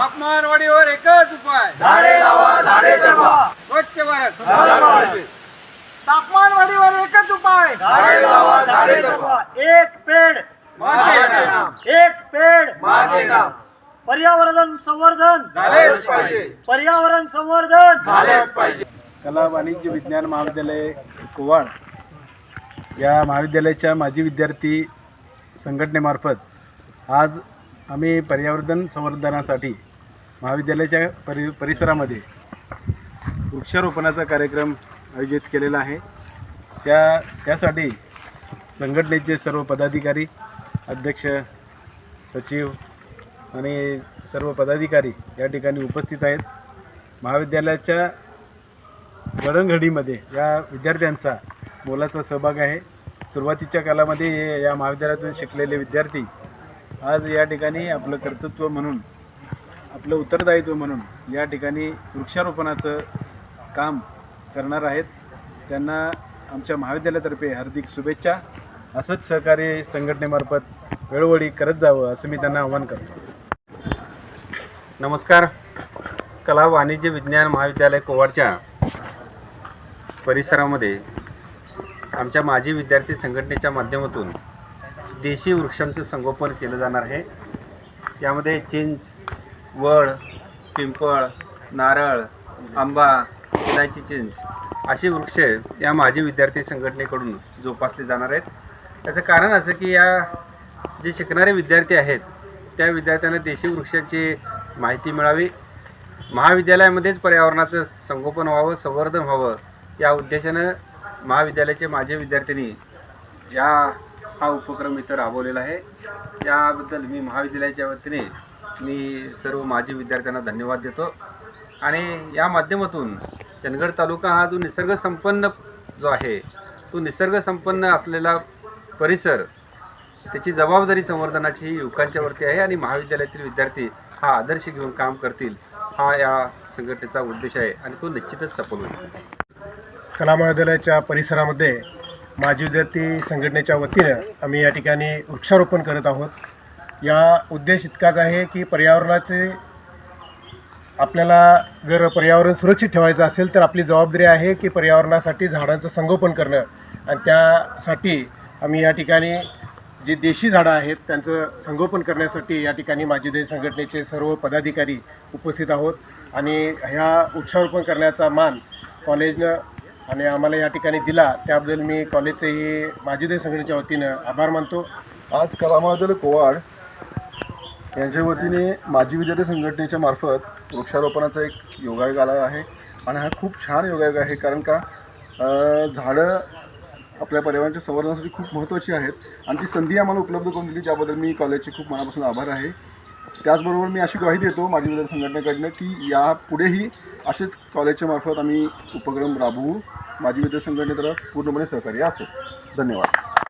तापमानवाढीवर एकच उपाय। झाडे लावा झाडे जगवा स्वच्छ भारत। झाला पाहिजे. तापमानवाढीवर एकच उपाय। झाडे लावा झाडे जगवा एक पेड़। मागे. एक पेड़। मागे पर्यावरण संवर्धन। झालेच पाहिजे. पर्यावरण संवर्धन. झालेच पाहिजे. कला वाणिज्य विज्ञान महाविद्यालय कोवाड या महाविद्यालयाच्या माजी विद्यार्थी संघटनेमार्फत आज आम्ही पर्यावरण संवर्धनासाठी महाविद्यालयाच्या परि परिसरामध्ये वृक्षारोपणाचा कार्यक्रम आयोजित केलेला आहे. त्या त्यासाठी संघटनेचे सर्व पदाधिकारी अध्यक्ष सचिव आणि सर्व पदाधिकारी या ठिकाणी उपस्थित आहेत. महाविद्यालयाच्या घडणघडीमध्ये या विद्यार्थ्यांचा मोलाचा सहभाग आहे. सुरुवातीच्या कालामध्ये या महाविद्यालयातून शिकलेले विद्यार्थी आज या ठिकाणी आपलं कर्तृत्व म्हणून आपलं उत्तरदायित्व म्हणून या ठिकाणी वृक्षारोपणाचं काम करणार आहेत. त्यांना आमच्या महाविद्यालयातर्फे हार्दिक शुभेच्छा. असंच सहकार्य संघटनेमार्फत वेळोवेळी करत जावं असं मी त्यांना आवाहन करतो. नमस्कार. कला वाणिज्य विज्ञान महाविद्यालय कोवाडच्या परिसरामध्ये आमच्या माजी विद्यार्थी संघटनेच्या माध्यमातून देशी वृक्षांचं संगोपन केलं जाणार आहे. यामध्ये चिंच वड पिंपळ नारळ आंबा इलायची चिंच अशी वृक्ष या माजी विद्यार्थी संघटनेकडून जोपासले जाणार आहेत. त्याचं कारण असं की या जे शिकणारे विद्यार्थी आहेत त्या विद्यार्थ्यांना देशी वृक्षाची माहिती मिळावी. महाविद्यालयामध्येच पर्यावरणाचं संगोपन व्हावं संवर्धन व्हावं या उद्देशानं महाविद्यालयाचे माझे विद्यार्थ्यांनी या हा उपक्रम इथं राबवलेला आहे. याबद्दल मी महाविद्यालयाच्या वतीने मी सर्व माजी विद्यार्थ्यांना धन्यवाद देतो. आणि या माध्यमातून चंदगड तालुका हा जो निसर्गसंपन्न जो आहे तो निसर्गसंपन्न असलेला परिसर त्याची जबाबदारी संवर्धनाची युवकांच्यावरती आहे आणि महाविद्यालयातील विद्यार्थी हा आदर्श घेऊन काम करतील हा या संघटनेचा उद्देश आहे आणि तो निश्चितच सफल होईल. कला महाविद्यालयाच्या परिसरामध्ये माजी विद्यार्थी संघटनेच्या वतीनं आम्ही या ठिकाणी वृक्षारोपण करत आहोत. या उद्देश इतकाच आहे की पर्यावरणाचे आपल्याला जर पर्यावरण सुरक्षित ठेवायचं असेल तर आपली जबाबदारी आहे की पर्यावरणासाठी झाडांचं संगोपन करणं. आणि त्यासाठी आम्ही या ठिकाणी जी देशी झाडं आहेत त्यांचं संगोपन करण्यासाठी या ठिकाणी माजी देश संघटनेचे सर्व पदाधिकारी उपस्थित आहोत. आणि ह्या वृक्षारोपण करण्याचा मान कॉलेजनं आणि आम्हाला या ठिकाणी दिला त्याबद्दल मी कॉलेजचेही माजी देश संघटनेच्या वतीनं आभार मानतो. आज कला कोवाड यांच्या वतीने माजी विद्यार्थी संघटनेच्या मार्फत वृक्षारोपणाचा एक योगायोग आला आहे आणि हा खूप छान योगायोग आहे कारण का झाडं आपल्या पर्यावरणाच्या संवर्धनासाठी खूप महत्त्वाची आहेत आणि ती संधी आम्हाला उपलब्ध करून दिली त्याबद्दल मी कॉलेजचे खूप मनापासून आभार आहे. त्याचबरोबर मी अशी ग्वाही देतो माजी विद्यार्थी संघटनेकडनं की या पुढेही असेच कॉलेजच्या मार्फत आम्ही उपक्रम राबवू. माजी विद्यार्थी संघटनेतर्फे पूर्णपणे सहकार्य असेल. धन्यवाद.